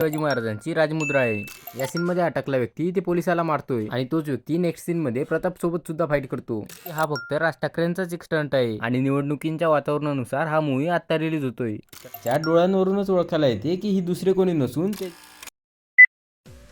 शिवाजी महाराजांची राजमुद्रा आहे. या सीन मध्ये अटकला व्यक्ती ते पोलिसाला मारतोय आणि तोच व्यक्ती नेक्स्ट सीन मध्ये प्रताप सोबत सुद्धा फाईट करतो. हा फक्त राज ठाकरेंचाच एक स्टंट आहे आणि निवडणुकींच्या वातावरणानुसार हा मूवी आता रिलीज होतोय. त्या डोळ्यांवरूनच ओळखायला येते की ही दुसरे कोणी नसून ते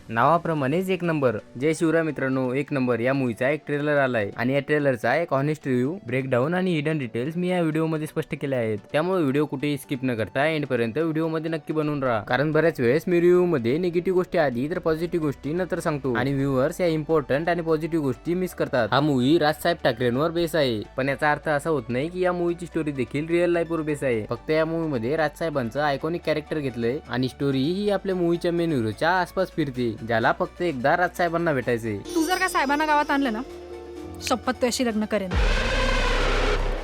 नावाप्रमाणेच एक नंबर. जय शिवराय मित्रांनो एक नंबर. या मूवीचा एक ट्रेलर आलाय. आणि या ट्रेलरचा एक ऑनेस्ट रिव्ह्यू ब्रेकडाऊन आणि हिडन डिटेल्स मी या व्हिडिओमध्ये स्पष्ट केले आहेत. त्यामुळे व्हिडिओ कुठेही स्किप न करता एंड पर्यंत व्हिडिओमध्ये नक्की बनवून राहा. कारण बऱ्याच वेळेस मी रिव्ह्यू मध्ये निगेटिव्ह गोष्टी आधी तर पॉझिटिव्ह गोष्टी नंतर सांगतो. आणि व्ह्युअर्स या इम्पॉर्टंट आणि पॉझिटिव्ह गोष्टी मिस करतात. हा मूवी राजसाहेब ठाकरेंवर बेस आहे. पण याचा अर्थ असा होत नाही की या मूवीची स्टोरी देखील रिअल लाईफ वर बेस आहे. फक्त या मूवीमध्ये राजसाहेबांचं आयकॉनिक कॅरेक्टर घेतलंय. आणि स्टोरी ही आपल्या मूवीच्या मेन हिरोच्या आसपास फिरते. ज्याला फक्त एकदा राजसाहेबांना भेटायचे तू जर का साहेबांना गावात आणलं ना शपथ तुझ्याशी लग्न करेन.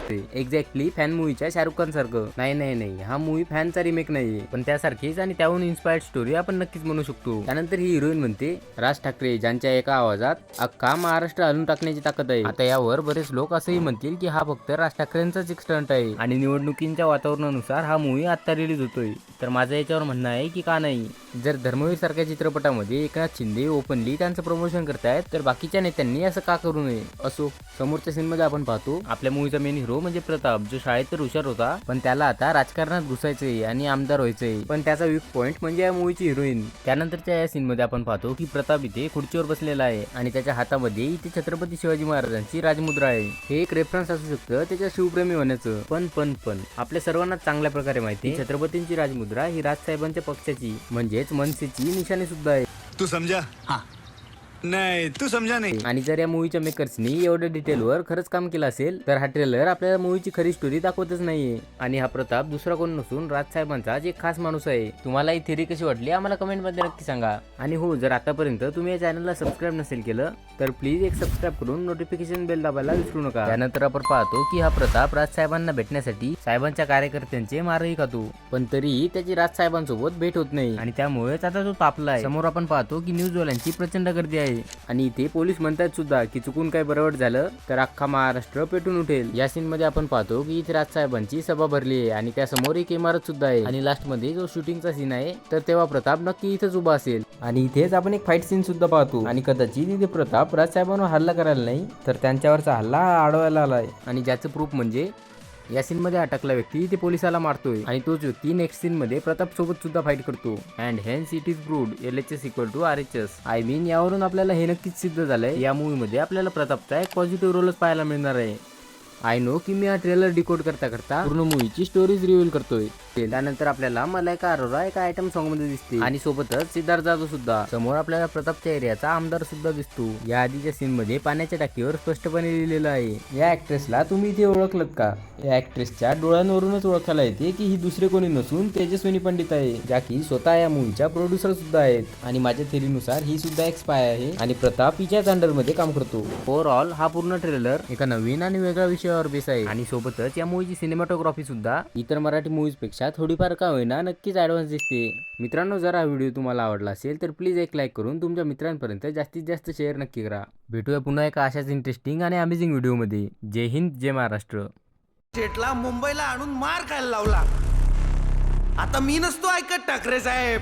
एक्झॅक्टली फॅन मूवीच्या शाहरुख खान सारखं. नाही नाही नाही हा मूवी फॅनचा रिमेक नाहीये. पण त्यासारखीच आणि त्याहून इन्स्पायर्ड स्टोरी आपण नक्कीच म्हणू शकतो. त्यानंतर ही हिरोईन म्हणते राज ठाकरे ज्यांच्या एका आवाजात अख्खा महाराष्ट्र हलून टाकण्याची ताकद आहे. आता यावर बरेच लोक असंही म्हणतील की हा फक्त राज ठाकरेंचाच एक स्टंट आहे. आणि निवडणुकींच्या वातावरणानुसार हा मूवी आता रिलीज होतोय. तर माझं याच्यावर म्हणणं आहे की का नाही? जर धर्मवीर सारख्या चित्रपटामध्ये एकनाथ शिंदे ओपनली त्यांचं प्रमोशन करतायत तर बाकीच्या नेत्यांनी असं का करू नये? असो समोरच्या सीन मध्ये आपण पाहतो आपल्या मूवीचा मेन हिरो म्हणजे प्रताप जो शाळेत तर हुशार होता पण त्याला आता राजकारणात घुसायचंय आणि आमदार व्हायचंय. पण त्याचा वीक पॉइंट म्हणजे या मूवीची हिरोईन त्यानंतरच्या या सीन मध्ये आपण पाहतो की प्रताप इथे खुर्चीवर बसलेला आहे आणि त्याच्या हातामध्ये इथे छत्रपती शिवाजी महाराजांची राजमुद्रा आहे. हे एक रेफरन्स असू शकतं त्याच्या शिवप्रेमी होण्याचं. पण पण पण आपल्या सर्वांना चांगल्या प्रकारे माहिती आहे, छत्रपतींची राजमुद्रा ही राजसाहेबांच्या पक्षाची. म्हणजे म्हणजेच मनसेची निशाणी सुद्धा आहे. तू समझा हाँ. नाही तू समजा नाही. आणि जर या मूवीच्या मेकर्सनी एवढ्या डिटेलवर खरंच काम केलं असेल तर हा ट्रेलर आपल्याला मूवीची खरी स्टोरी दाखवतच नाहीये. आणि हा प्रताप दुसरा कोण नसून राजसाहेबांचाच एक खास माणूस आहे. तुम्हाला ही थेरी कशी वाटली आम्हाला कमेंटमध्ये नक्की सांगा. आणि हो जर आतापर्यंत तुम्ही या चॅनलला सबस्क्राईब नसेल केलं तर प्लीज एक सबस्क्राईब करून नोटिफिकेशन बेल दाबायला विसरू नका. त्यानंतर आपण पाहतो की हा प्रताप राजसाहेबांना भेटण्यासाठी साहेबांच्या कार्यकर्त्यांचे मारही खातो. पण तरीही त्याची राजसाहेबांसोबत भेट होत नाही. आणि त्यामुळेच आता तो तापलाय. समोर आपण पाहतो की न्यूजवाल्यांची प्रचंड गर्दी आहे. आणि इथे पोलीस म्हणतात सुद्धा की चुकून काही बरोबर झालं तर अख्खा महाराष्ट्र पेटून उठेल. या सीन मध्ये आपण पाहतो की इथे राजसाहेबांची सभा भरली आहे आणि त्यासमोर एक इमारत सुद्धा आहे. आणि लास्टमध्ये जो शूटिंगचा सीन आहे तर तेव्हा प्रताप नक्की इथेच उभा असेल. आणि इथेच आपण एक फाईट सीन सुद्धा पाहतो. आणि कदाचित इथे प्रताप राजसाहेबांवर हल्ला करायला नाही तर त्यांच्यावरचा हल्ला हा अडवायला आलाय. आणि ज्याचं प्रूफ म्हणजे या सीन मध्ये अटकला व्यक्ती ते पोलिसाला मारतोय. आणि तोच व्यक्ती नेक्स्ट सीन मध्ये प्रताप सोबत सुद्धा फाईट करतो. And hence it is proved L H S equal to R H S I mean यावरून आपल्याला हे नक्कीच सिद्ध झालंय. या मूवी मध्ये आपल्याला प्रतापचा एक पॉझिटिव्ह रोलच पाहायला मिळणार आहे. आय नो की मी हा ट्रेलर डिकोड करता करता पूर्ण मूवीची स्टोरीज रिव्हील करतोय. त्यानंतर आपल्याला मलायका अरोरा एका आयटम सॉन्गमध्ये दिसते. आणि सोबतच सिद्धार्थ जाधव सुद्धा. समोर आपल्याला प्रतापच्या एरियाचा आमदार सुद्धा दिसतो. या आधीच्या सीन मध्ये पाण्याच्या टाकीवर स्पष्टपणे लिहिलेलं आहे. या ऍक्ट्रेसला तुम्ही इथे ओळखलत का? या ऍक्ट्रेसच्या डोळ्यांवरूनच ओळखायला येते की ही दुसरे कोणी नसून तेजस्विनी पंडित आहे ज्या की स्वतः या मूवीच्या प्रोड्युसर सुद्धा आहेत. आणि माझ्या थेरीनुसार ही सुद्धा एक स्पाय आहे. आणि प्रताप हिच्याच अंडरमध्ये काम करतो. ओव्हरऑल हा पूर्ण ट्रेलर एका नवीन आणि वेगळ्या विषयावर बेस आहे. आणि सोबतच या मूवीची सिनेमॅटोग्राफी सुद्धा. इतर मराठी मूवीजपेक्षा थोडीफार का होईना नक्कीच ऍडव्हान्स दिसते. मित्रांनो जर हा व्हिडिओ तुम्हाला आवडला असेल तर प्लीज एक लाईक करून तुमच्या मित्रांपर्यंत जास्तीत जास्त शेअर नक्की करा. भेटूया पुन्हा एका अशाच इंटरेस्टिंग आणि अमेझिंग व्हिडिओमध्ये जय हिंद जय महाराष्ट्र. शेटला मुंबईला आणून मार खायला लावला. आता मी नसतो ऐकत ठाकरे साहेब.